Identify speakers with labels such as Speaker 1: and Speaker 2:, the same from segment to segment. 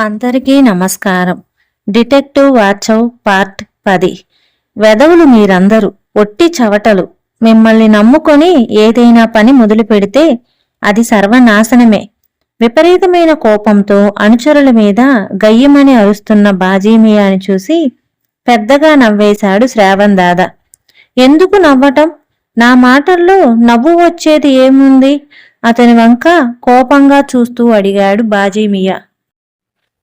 Speaker 1: అందరికీ నమస్కారం. Detective వాచవ్ part పది. వెదవులు మీరందరూ ఒట్టి చవటలు. మిమ్మల్ని నమ్ముకొని ఏదైనా పని మొదలు పెడితే అది సర్వనాశనమే. విపరీతమైన కోపంతో అనుచరుల మీద గయ్యమని అరుస్తున్న బాజీమియాని చూసి పెద్దగా నవ్వేశాడు శ్రావణ్ దాదా. ఎందుకు నవ్వటం? నా మాటల్లో నవ్వు వచ్చేది ఏముంది? అతని వంక కోపంగా చూస్తూ అడిగాడు బాజీమియా.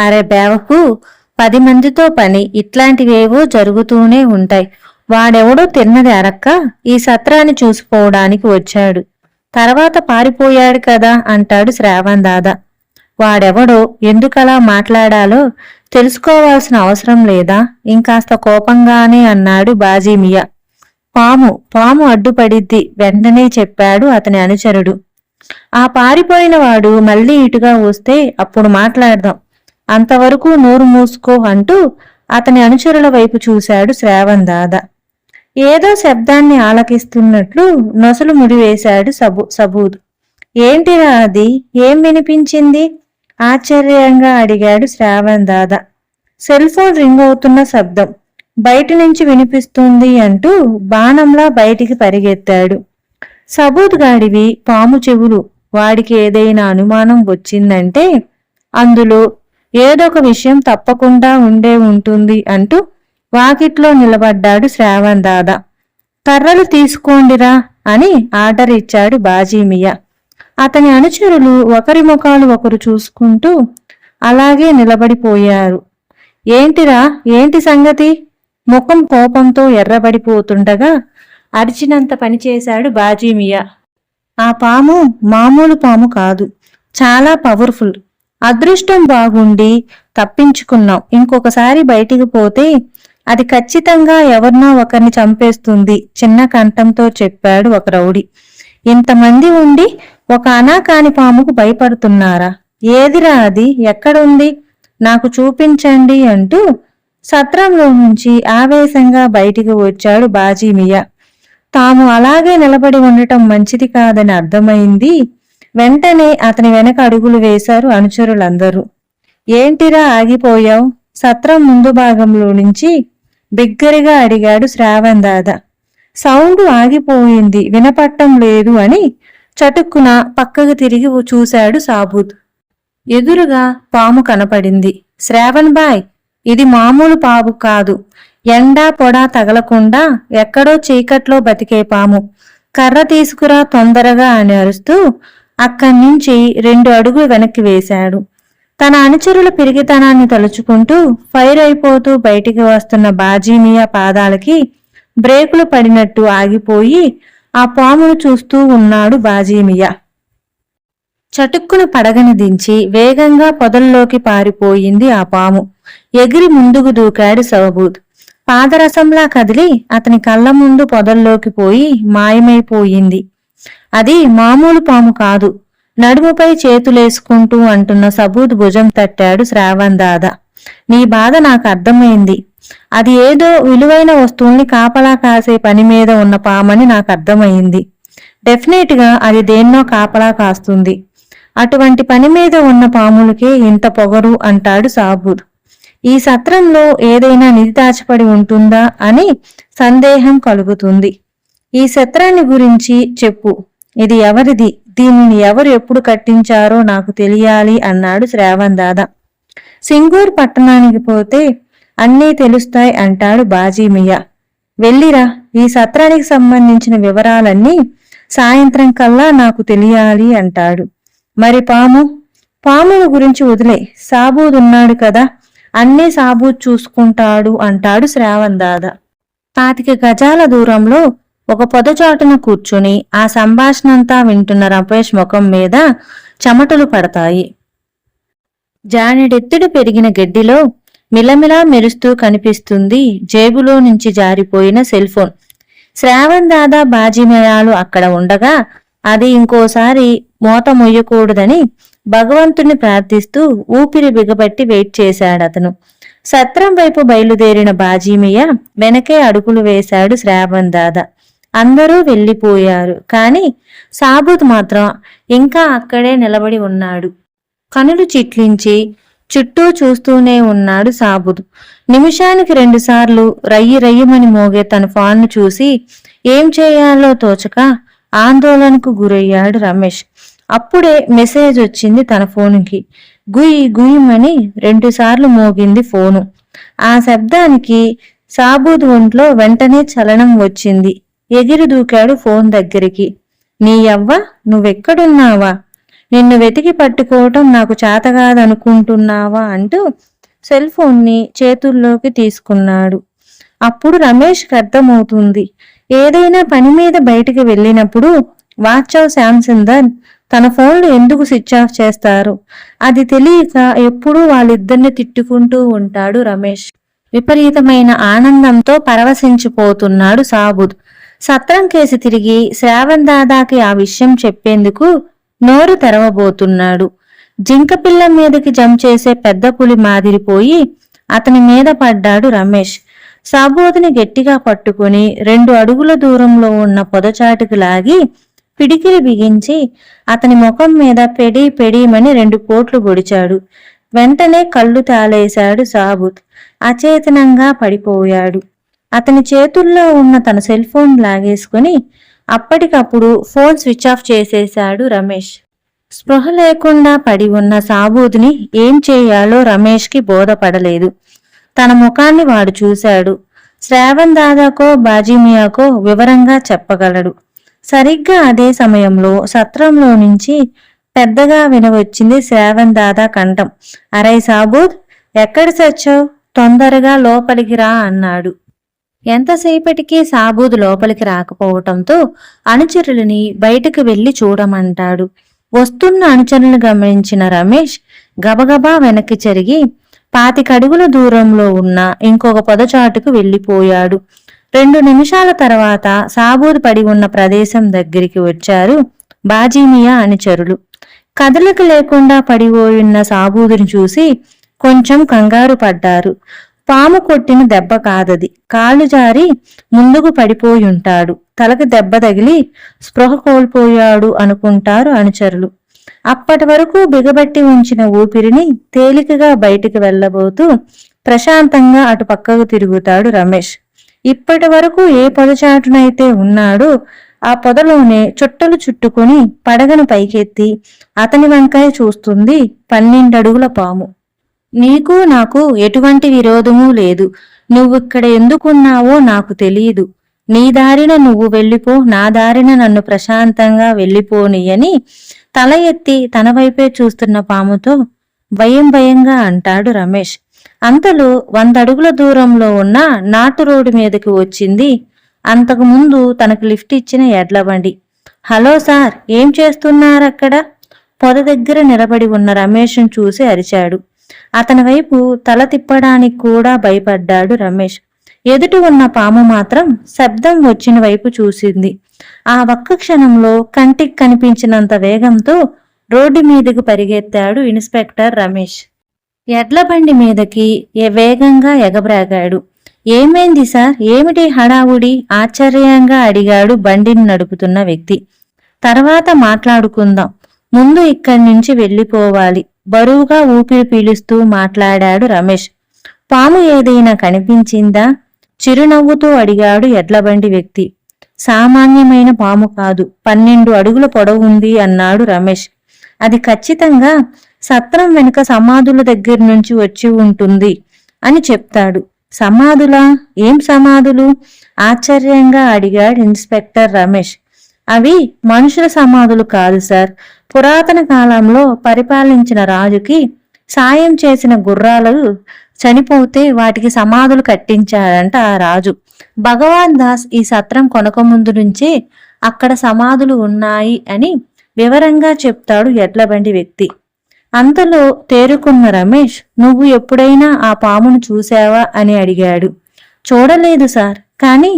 Speaker 1: అరే బేవకు పది మందితో పని ఇట్లాంటివేవో జరుగుతూనే ఉంటాయి. వాడెవడో తిన్నది అరక్క ఈ సత్రాన్ని చూసుకోవడానికి వచ్చాడు. తర్వాత పారిపోయాడు కదా అంటాడు శ్రావణ్ దాదా. వాడెవడో ఎందుకలా మాట్లాడాలో తెలుసుకోవాల్సిన అవసరం లేదా? ఇంకాస్త కోపంగానే అన్నాడు బాజీమియా. పాము పాము అడ్డుపడిద్ది వెంటనే చెప్పాడు అతని అనుచరుడు. ఆ పారిపోయిన వాడు మళ్ళీ ఇటుగా వస్తే అప్పుడు మాట్లాడదాం. అంతవరకు నోరు మూసుకో అంటూ అతని అనుచరుల వైపు చూశాడు శ్రావణ్ దాదా. ఏదో శబ్దాన్ని ఆలకిస్తున్నట్లు నొసలు ముడివేశాడు సబు సబూద్. ఏంటిరా అది? ఏం వినిపించింది? ఆశ్చర్యంగా అడిగాడు Shravan Dada. Cell phone ring అవుతున్న శబ్దం. బయట నుంచి వినిపిస్తుంది అంటూ బాణంలా బయటికి పరిగెత్తాడు. సబూద్ గాడివి పాము చెవులు. వాడికి ఏదైనా అనుమానం వచ్చిందంటే అందులో ఏదొక విషయం తప్పకుండా ఉండే ఉంటుంది అంటూ వాకిట్లో నిలబడ్డాడు శ్రావణ్ దాదా. కర్రలు తీసుకోండిరా అని ఆర్డర్ ఇచ్చాడు బాజీమియా. అతని అనుచరులు ఒకరి ముఖాలు ఒకరు చూసుకుంటూ అలాగే నిలబడిపోయారు. ఏంటిరా? ఏంటి సంగతి? ముఖం కోపంతో ఎర్రబడిపోతుండగా అరిచినంత పనిచేశాడు బాజీమియా. ఆ పాము మామూలు పాము కాదు. చాలా పవర్ఫుల్. అదృష్టం బాగుండి తప్పించుకున్నాం. ఇంకొకసారి బయటికి పోతే అది ఖచ్చితంగా ఎవరినో ఒకరిని చంపేస్తుంది చిన్న కంఠంతో చెప్పాడు ఒక రౌడీ. ఇంతమంది ఉండి ఒక అనాకాని పాముకు భయపడుతున్నారా? ఏదిరా అది? ఎక్కడుంది? నాకు చూపించండి అంటూ సత్రంలో నుంచి ఆవేశంగా బయటికి వచ్చాడు బాజీమియా తాము అలాగే నిలబడి ఉండటం మంచిది కాదని అర్థమైంది వెంటనే అతని వెనక అడుగులు వేశారు అనుచరులందరూ. ఏంటిరా ఆగిపోయావు? సత్రం ముందు భాగంలో నుంచి బిగ్గరగా అడిగాడు శ్రావణ్ దాదా. సౌండ్ ఆగిపోయింది వినపట్టం లేదు అని చటుక్కున పక్కకు తిరిగి చూశాడు సాబూద్. ఎదురుగా పాము కనపడింది. శ్రావణ్ బాయ్ ఇది మామూలు పాము కాదు. ఎండా పొడా తగలకుండా ఎక్కడో చీకట్లో బతికే పాము. కర్ర తీసుకురా తొందరగా అని అరుస్తూ అక్కడి నుంచి రెండు అడుగులు వెనక్కి వేశాడు. తన అనుచరుల పిరిగితనాన్ని తలుచుకుంటూ ఫైర్ అయిపోతూ బయటికి వస్తున్న బాజీమియా పాదాలకి బ్రేకులు పడినట్టు ఆగిపోయి ఆ పామును చూస్తూ ఉన్నాడు బాజీమియా చటుక్కున పడగని దించి వేగంగా పొదల్లోకి పారిపోయింది ఆ పాము. ఎగిరి ముందుకు దూకాడు సవబూత్ పాదరసంలా కదిలి అతని కళ్ళ ముందు పొదల్లోకి పోయి మాయమైపోయింది. అది మామూలు పాము కాదు. నడుముపై చేతులేసుకుంటూ అంటున్న సబూద్ భుజం తట్టాడు శ్రావణ్ దాదా. నీ బాధ నాకు అర్థమైంది. అది ఏదో విలువైన వస్తువుల్ని కాపలా కాసే పని మీద ఉన్న పామని నాకు అర్థమైంది. డెఫినెట్గా అది దేన్నో కాపలా కాస్తుంది. అటువంటి పని మీద ఉన్న పాములకే ఇంత పొగరు అంటాడు సాబూద్ ఈ సత్రంలో ఏదైనా నిధి దాచపడి ఉంటుందా అని సందేహం కలుగుతుంది. ఈ సత్రాన్ని గురించి చెప్పు. ఇది ఎవరిది? దీనిని ఎవరు ఎప్పుడు కట్టించారో నాకు తెలియాలి అన్నాడు శ్రావణ్ దాదా. సింగూర్ పట్టణానికి పోతే అన్నీ తెలుస్తాయి అంటాడు బాజీమియా వెళ్ళిరా ఈ సత్రానికి సంబంధించిన వివరాలన్నీ సాయంత్రం కల్లా నాకు తెలియాలి అంటాడు. మరి పాము? పాముల గురించి వదిలే సాబూద్ ఉన్నాడు కదా అన్నీ సాబూద్ చూసుకుంటాడు అంటాడు శ్రావణ్ దాదా. పాతిక గజాల దూరంలో ఒక పొదచాటున కూర్చుని ఆ సంభాషణంతా వింటున్న రమేష్ ముఖం మీద చెమటలు పడతాయి. జానెడెత్తుడు పెరిగిన గడ్డిలో మిలమిలా మెరుస్తూ కనిపిస్తుంది జేబులో నుంచి జారిపోయిన సెల్ ఫోన్. శ్రావణ్ దాదా బాజీమయాలు అక్కడ ఉండగా అది ఇంకోసారి మోత మొయ్యకూడదని భగవంతుణ్ణి ప్రార్థిస్తూ ఊపిరి బిగబట్టి వెయిట్ చేశాడతను. సత్రం వైపు బయలుదేరిన బాజీమయ్య వెనకే అడుగులు వేశాడు శ్రావణ్ దాదా. అందరూ వెళ్ళిపోయారు. కానీ సాబుత్ మాత్రం ఇంకా అక్కడే నిలబడి ఉన్నాడు. కనులు చిట్లించి చుట్టూ చూస్తూనే ఉన్నాడు సాబుద్ నిమిషానికి రెండుసార్లు రయ్యి రయ్యమని మోగే తన ఫోన్ను చూసి ఏం చేయాలో తోచక ఆందోళనకు గురయ్యాడు రమేష్. అప్పుడే మెసేజ్ వచ్చింది తన ఫోన్కి. గుయ్ గుయ్యమని రెండుసార్లు మోగింది ఫోను. ఆ శబ్దానికి సాబూద్ ఒంట్లో వెంటనే చలనం వచ్చింది. ఎగిరి దూకాడు ఫోన్ దగ్గరికి. నీ అవ్వ నువ్వెక్కడున్నావా? నిన్ను వెతికి పట్టుకోవటం నాకు చేతగాదనుకుంటున్నావా? అంటూ సెల్ ఫోన్ని చేతుల్లోకి తీసుకున్నాడు. అప్పుడు రమేష్కి అర్థమవుతుంది. ఏదైనా పని మీద బయటికి వెళ్ళినప్పుడు వాచవ్ శాంసిందర్ తన ఫోన్లు ఎందుకు స్విచ్ ఆఫ్ చేస్తారు? అది తెలియక ఎప్పుడూ వాళ్ళిద్దరిని తిట్టుకుంటూ ఉంటాడు రమేష్. విపరీతమైన ఆనందంతో పరవశించిపోతున్నాడు సాబుద్. సత్రం కేసి తిరిగి శ్రావణ్ దాదాకి ఆ విషయం చెప్పేందుకు నోరు తెరవబోతున్నాడు. జింకపిల్ల మీదకి జం చేసే పెద్ద పులి మాదిరిపోయి అతని మీద పడ్డాడు రమేష్. సాబోతిని గట్టిగా పట్టుకుని రెండు అడుగుల దూరంలో ఉన్న పొదచాటుకు లాగి పిడికిలి బిగించి అతని ముఖం మీద పెడి పెడీమని రెండు పోట్లు పొడిచాడు. వెంటనే కళ్ళు తాలేశాడు సాబుత్. అచేతనంగా పడిపోయాడు. అతని చేతుల్లో ఉన్న తన సెల్ ఫోన్ లాగేసుకుని అప్పటికప్పుడు ఫోన్ స్విచ్ ఆఫ్ చేసేశాడు రమేష్. స్పృహ లేకుండా పడి ఉన్న సాబూద్ని ఏం చేయాలో రమేష్కి బోధపడలేదు. తన ముఖాన్ని వాడు చూశాడు. శ్రావణ్ దాదాకో బాజీమియాకో వివరంగా చెప్పగలడు. సరిగ్గా అదే సమయంలో సత్రంలో నుంచి పెద్దగా వినవచ్చింది శ్రావణ్ దాదా కంఠం. అరై సాబూద్ ఎక్కడ సచ్చావు? తొందరగా లోపలికి రా అన్నాడు. ఎంతసేపటికి సాబూద్ లోపలికి రాకపోవటంతో అనుచరులని బయటకు వెళ్ళి చూడమంటాడు. వస్తున్న అనుచరులను గమనించిన రమేష్ గబగబా వెనక్కి జరిగి పాతికడుగుల దూరంలో ఉన్న ఇంకొక పొదచాటుకు వెళ్ళిపోయాడు రెండు నిమిషాల తర్వాత సాబూదు పడి ఉన్న ప్రదేశం దగ్గరికి వచ్చారు బాజీమియా అనుచరులు. కదలిక లేకుండా పడిపోయున్న సాబూదుని చూసి కొంచెం కంగారు పడ్డారు. పాము కొట్టిన దెబ్బ కాదది. కాళ్ళు జారి ముందుకు పడిపోయుంటాడు. తలకు దెబ్బ తగిలి స్పృహ కోల్పోయాడు అనుకుంటారు అనుచరులు. అప్పటి వరకు బిగబట్టి ఉంచిన ఊపిరిని తేలికగా బయటికి వెళ్ళబోతూ ప్రశాంతంగా అటు పక్కకు తిరుగుతాడు రమేష్. ఇప్పటి వరకు ఏ పొదచాటునైతే ఉన్నాడో ఆ పొదలోనే చుట్టలు చుట్టుకొని పడగను పైకెత్తి అతని వంకాయ చూస్తుంది పన్నెండడుగుల పాము. నీకు నాకు ఎటువంటి విరోధమూ లేదు. నువ్విక్కడ ఎందుకున్నావో నాకు తెలియదు నీ దారిన నువ్వు వెళ్ళిపో నా దారిన నన్ను ప్రశాంతంగా వెళ్ళిపోనియని తల ఎత్తి తన వైపే చూస్తున్న పాముతో భయం భయంగా అంటాడు రమేష్. అంతలో వంద అడుగుల దూరంలో ఉన్న నాటు రోడ్డు మీదకి వచ్చింది. అంతకు ముందు తనకు లిఫ్ట్ ఇచ్చిన ఎడ్లబండి. హలో సార్ ఏం చేస్తున్నారక్కడ? పొద దగ్గర నిలబడి ఉన్న రమేష్ను చూసి అరిచాడు. అతని వైపు తల తిప్పడానికి కూడా భయపడ్డాడు రమేష్. ఎదుటి ఉన్న పాము మాత్రం శబ్దం వచ్చిన వైపు చూసింది. ఆ ఒక్క క్షణంలో కంటికి కనిపించినంత వేగంతో రోడ్డు మీదకు పరిగెత్తాడు ఇన్స్పెక్టర్ రమేష్. ఎడ్ల బండి మీదకి వేగంగా ఎగబ్రాగాడు. ఏమైంది సార్? ఏమిటి హడావుడి? ఆశ్చర్యంగా అడిగాడు బండిని నడుపుతున్న వ్యక్తి. తర్వాత మాట్లాడుకుందాం. ముందు ఇక్కడి నుంచి వెళ్ళిపోవాలి. బరువుగా ఊపిరి పీలుస్తూ మాట్లాడాడు రమేష్. పాము ఏదైనా కనిపించిందా? చిరునవ్వుతో అడిగాడు ఎడ్లబండి వ్యక్తి. సామాన్యమైన పాము కాదు పన్నెండు అడుగుల పొడవు ఉంది అన్నాడు రమేష్. అది ఖచ్చితంగా సత్రం వెనుక సమాధుల దగ్గర నుంచి వచ్చి ఉంటుంది అని చెప్తాడు. సమాధులా? ఏం సమాధులు? ఆశ్చర్యంగా అడిగాడు ఇన్స్పెక్టర్ రమేష్. అవి మనుషుల సమాధులు కాదు సార్. పురాతన కాలంలో పరిపాలించిన రాజుకి సాయం చేసిన గుర్రాలు చనిపోతే వాటికి సమాధులు కట్టించాడంట ఆ రాజు. భగవాన్ దాస్ ఈ సత్రం కొనక ముందు నుంచే అక్కడ సమాధులు ఉన్నాయి అని వివరంగా చెప్తాడు ఎడ్లబండి వ్యక్తి. అంతలో తేరుకున్న రమేష్ నువ్వు ఎప్పుడైనా ఆ పామును చూశావా? అని అడిగాడు. చూడలేదు సార్. కానీ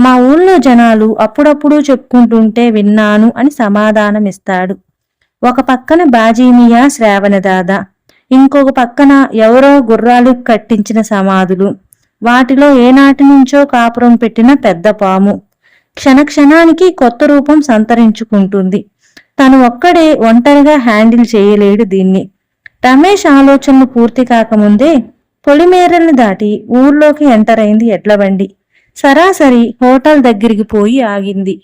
Speaker 1: మా ఊళ్ళో జనాలు అప్పుడప్పుడు చెప్పుకుంటుంటే విన్నాను అని సమాధానమిస్తాడు. ఒక పక్కన బాజీమియా శ్రావణదాద ఇంకొక పక్కన ఎవరో గుర్రాలు కట్టించిన సమాధులు వాటిలో ఏనాటి నుంచో కాపురం పెట్టిన పెద్ద పాము. క్షణక్షణానికి కొత్త రూపం సంతరించుకుంటుంది. తను ఒక్కడే ఒంటరిగా హ్యాండిల్ చేయలేడు దీన్ని. రమేష్ ఆలోచనలు పూర్తి కాకముందే పొలిమేరల్ని దాటి ఊర్లోకి ఎంటర్ అయింది ఎడ్ల బండి సరాసరి హోటల్ దగ్గరికి పోయి ఆగింది.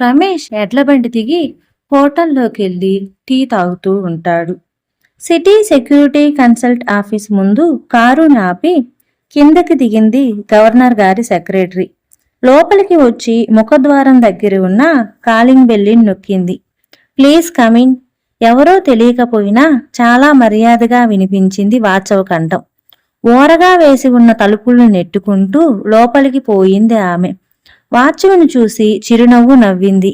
Speaker 1: రమేష్ ఎడ్ల బండి దిగి హోటల్లోకి వెళ్ళి టీ తాగుతూ ఉంటాడు. సిటీ సెక్యూరిటీ కన్సల్ట్ ఆఫీస్ ముందు కారు ఆపి కిందకి దిగింది గవర్నర్ గారి సెక్రటరీ. లోపలికి వచ్చి ముఖద్వారం దగ్గర ఉన్న కాలింగ్ బెల్లిని నొక్కింది. ప్లీజ్ కమిన్ ఎవరో తెలియకపోయినా చాలా మర్యాదగా వినిపించింది వాచవ కంఠం. ఓరగా వేసి ఉన్న తలుపులను నెట్టుకుంటూ లోపలికి పోయింది ఆమె. వాచవును చూసి చిరునవ్వు నవ్వింది.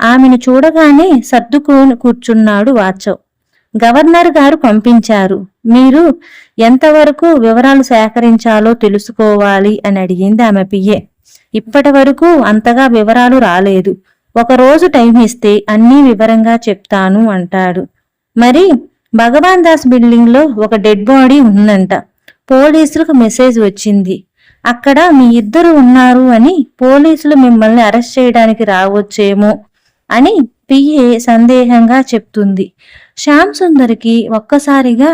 Speaker 1: ఆమెను చూడగానే సర్దుకొని కూర్చున్నాడు వాచవ్. గవర్నర్ గారు పంపించారు. మీరు ఎంతవరకు వివరాలు సేకరించాలో తెలుసుకోవాలి అని అడిగింది ఆమె పియ్యే ఇప్పటి వరకు అంతగా వివరాలు రాలేదు. ఒకరోజు టైం ఇస్తే అన్నీ వివరంగా చెప్తాను అంటాడు. మరి భగవాన్ దాస్ బిల్డింగ్లో ఒక డెడ్ బాడీ ఉందంట. పోలీసులకు మెసేజ్ వచ్చింది. అక్కడ మీ ఇద్దరు ఉన్నారు అని పోలీసులు మిమ్మల్ని అరెస్ట్ చేయడానికి రావచ్చేమో అని పిఏ సందేహంగా చెప్తుంది. శ్యామ్ సుందర్కి ఒక్కసారిగా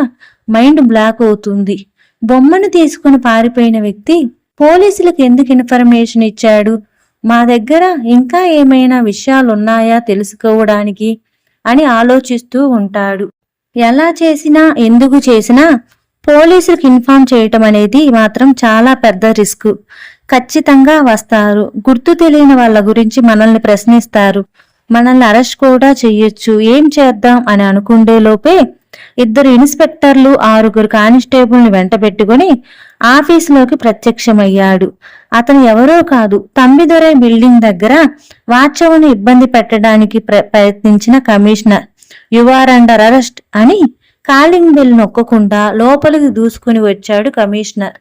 Speaker 1: మైండ్ బ్లాక్ అవుతుంది. బొమ్మను తీసుకుని పారిపోయిన వ్యక్తి పోలీసులకు ఎందుకు ఇన్ఫర్మేషన్ ఇచ్చాడు? మా దగ్గర ఇంకా ఏమైనా విషయాలు ఉన్నాయా తెలుసుకోవడానికి? అని ఆలోచిస్తూ ఉంటాడు. ఎలా చేసినా ఎందుకు చేసినా పోలీసులకు ఇన్ఫార్మ్ చేయటం అనేది మాత్రం చాలా పెద్ద రిస్క్. ఖచ్చితంగా వస్తారు. గుర్తు తెలియని వాళ్ళ గురించి మనల్ని ప్రశ్నిస్తారు. మనల్ని అరెస్ట్ కూడా చెయ్యొచ్చు. ఏం చేద్దాం అని అనుకుండే లోపే ఇద్దరు ఇన్స్పెక్టర్లు ఆరుగురు కానిస్టేబుల్ని వెంట పెట్టుకుని ఆఫీసులోకి ప్రత్యక్షమయ్యాడు. అతను ఎవరో కాదు తంబిదొరై బిల్డింగ్ దగ్గర వాచవును ఇబ్బంది పెట్టడానికి ప్ర- ప్రయత్నించిన commissioner. You are under arrest అని కాలింగ్ బెల్ నొక్కకుండా లోపలికి దూసుకుని వచ్చాడు కమిషనర్.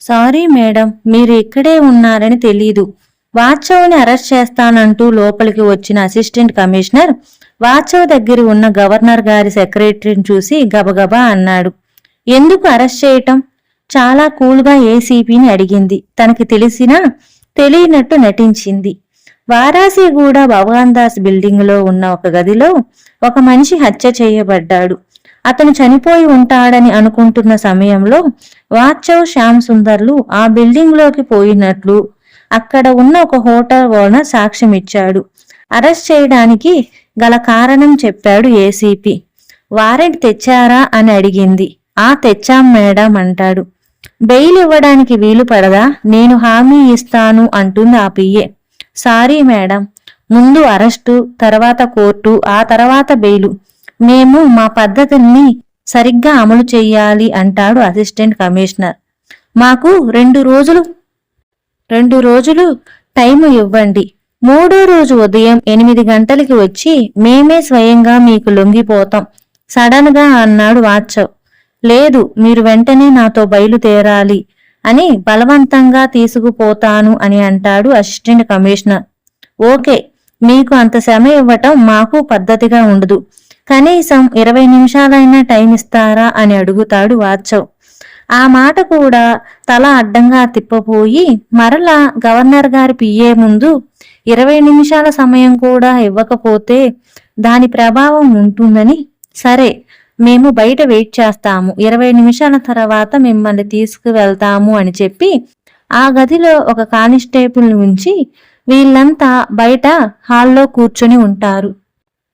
Speaker 1: సారీ మేడం మీరు ఇక్కడే ఉన్నారని తెలీదు. వాచవ్ని అరెస్ట్ చేస్తానంటూ లోపలికి వచ్చిన అసిస్టెంట్ కమిషనర్ వాచవ్ దగ్గర ఉన్న గవర్నర్ గారి సెక్రటరీని చూసి గబగబా అన్నాడు. ఎందుకు అరెస్ట్ చేయటం? చాలా కూల్గా ఏసీపీని అడిగింది. తనకి తెలిసినా తెలియనట్టు నటించింది. వారాసిగూడ భగవాన్ దాస్ బిల్డింగ్లో ఉన్న ఒక గదిలో ఒక మనిషి హత్య చేయబడ్డాడు. అతను చనిపోయి ఉంటాడని అనుకుంటున్న సమయంలో వాచవ్ శ్యామ్ సుందర్లు ఆ బిల్డింగ్లోకి పోయినట్లు అక్కడ ఉన్న ఒక హోటల్ ఓనర్ సాక్ష్యం ఇచ్చాడు అరెస్ట్ చేయడానికి గల కారణం చెప్పాడు ఏసీపీ. వారెంట్ తెచ్చారా? అని అడిగింది. ఆ తెచ్చాం మేడం అంటాడు. బెయిల్ ఇవ్వడానికి వీలు పడదా? నేను హామీ ఇస్తాను అంటుంది ఆ పిఏ. సారీ మేడం ముందు అరెస్టు తర్వాత కోర్టు ఆ తర్వాత బెయిలు. మేము మా పద్ధతుల్ని సరిగ్గా అమలు చేయాలి అంటాడు అసిస్టెంట్ కమిషనర్. మాకు రెండు రోజులు రెండు రోజులు టైము ఇవ్వండి. మూడో రోజు ఉదయం ఎనిమిది గంటలకి వచ్చి మేమే స్వయంగా మీకు లొంగిపోతాం. సడన్గా అన్నాడు వాచవ్ లేదు మీరు వెంటనే నాతో బయలుదేరాలి అని బలవంతంగా తీసుకుపోతాను అని అంటాడు అసిస్టెంట్ కమిషనర్. ఓకే మీకు అంత శ్రమ ఇవ్వటం మాకు పద్ధతిగా ఉండదు. కనీసం ఇరవై నిమిషాలైనా టైం ఇస్తారా అని అడుగుతాడు వాచవ్ ఆ మాట కూడా తల అడ్డంగా తిప్పపోయి మరలా గవర్నర్ గారి పియ్యే ముందు ఇరవై నిమిషాల సమయం కూడా ఇవ్వకపోతే దాని ప్రభావం ఉంటుందని సరే మేము బయట వెయిట్ చేస్తాము ఇరవై నిమిషాల తర్వాత మిమ్మల్ని తీసుకువెళ్తాము అని చెప్పి ఆ గదిలో ఒక కానిస్టేబుల్ని ఉంచి వీళ్ళంతా బయట హాల్లో కూర్చొని ఉంటారు.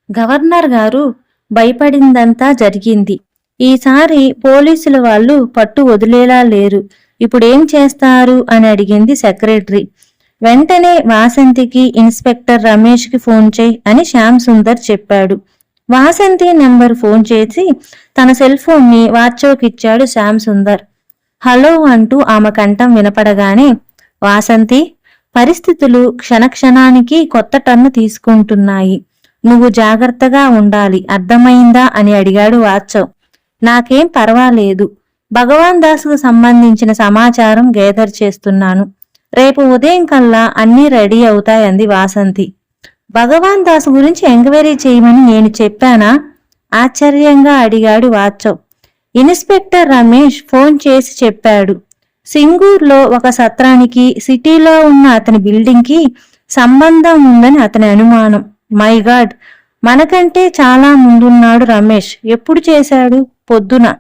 Speaker 1: గవర్నర్ గారు భయపడిందంతా జరిగింది. ఈసారి పోలీసుల వాళ్ళు పట్టు వదిలేలా లేరు. ఇప్పుడేం చేస్తారు? అని అడిగింది సెక్రటరీ. వెంటనే వాసంతికి ఇన్స్పెక్టర్ రమేష్కి ఫోన్ చేయి అని శ్యామ్ సుందర్ చెప్పాడు. వాసంతి నెంబర్ ఫోన్ చేసి తన సెల్ ఫోన్ని వాచోకిచ్చాడు శ్యామ్ సుందర్. హలో అంటూ ఆమె కంఠం వినపడగానే వాసంతి పరిస్థితులు క్షణక్షణానికి కొత్త టన్ను తీసుకుంటున్నాయి. నువ్వు జాగ్రత్తగా ఉండాలి అర్థమైందా అని అడిగాడు వాచవ్ నాకేం పర్వాలేదు. భగవాన్ దాసుకు సంబంధించిన సమాచారం గేదర్ చేస్తున్నాను. రేపు ఉదయం కల్లా అన్నీ రెడీ అవుతాయంది వాసంతి. భగవాన్ దాస్ గురించి ఎంక్వైరీ చేయమని నేను చెప్పానా? ఆశ్చర్యంగా అడిగాడు వాచవ్ ఇన్స్పెక్టర్ రమేష్ ఫోన్ చేసి చెప్పాడు. సింగూర్లో ఒక సత్రానికి సిటీలో ఉన్న అతని బిల్డింగ్కి సంబంధం ఉందని అతని అనుమానం. My god. మనకంటే చాలా ముందున్నాడు రమేష్. ఎప్పుడు చేశాడు? పొద్దున.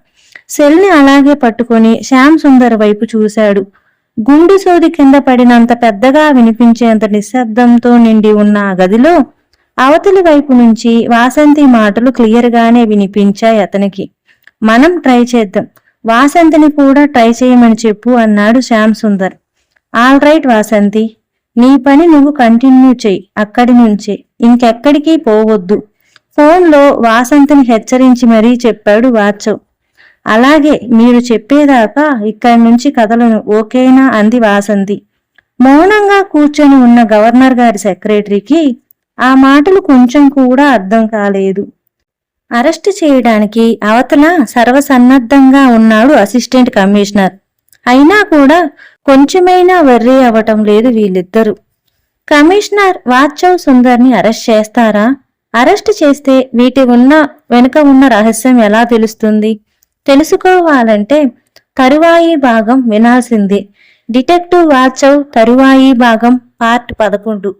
Speaker 1: సెల్ని అలాగే పట్టుకొని శ్యామ్ సుందర్ వైపు చూశాడు. గుండు సోది కింద పడినంత పెద్దగా వినిపించేంత నిశ్శబ్దంతో నిండి ఉన్న ఆ గదిలో అవతలి వైపు నుంచి వాసంతి మాటలు క్లియర్గానే వినిపించాయి అతనికి. మనం ట్రై చేద్దాం. వాసంతిని కూడా ట్రై చేయమని చెప్పు అన్నాడు Shyam Sundar. All right Vasanthi. నీ పని నువ్వు కంటిన్యూ చెయ్యి అక్కడి నుంచే. ఇంకెక్కడికి పోవద్దు. ఫోన్లో వాసంతిని హెచ్చరించి మరీ చెప్పాడు వాచవ్ అలాగే మీరు చెప్పేదాకా ఇక్కడి నుంచి కథలను ఓకేనా అంది వాసంతి. మౌనంగా కూర్చొని ఉన్న గవర్నర్ గారి సెక్రటరీకి ఆ మాటలు కొంచెం కూడా అర్థం కాలేదు. అరెస్ట్ చేయడానికి అవతల సర్వసన్నద్ధంగా ఉన్నాడు అసిస్టెంట్ కమిషనర్. అయినా కూడా కొంచెమైనా వర్రీ అవటం లేదు వీళ్ళిద్దరూ. కమిషనర్ వాచవ్ సుందర్ని అరెస్ట్ చేస్తారా? అరెస్ట్ చేస్తే వీటి ఉన్న వెనుక ఉన్న రహస్యం ఎలా తెలుస్తుంది? తెలుసుకోవాలంటే తరువాయి భాగం వినాల్సిందే. డిటెక్టివ్ వాచవ్ తరువాయి భాగం పార్ట్ పదకొండు.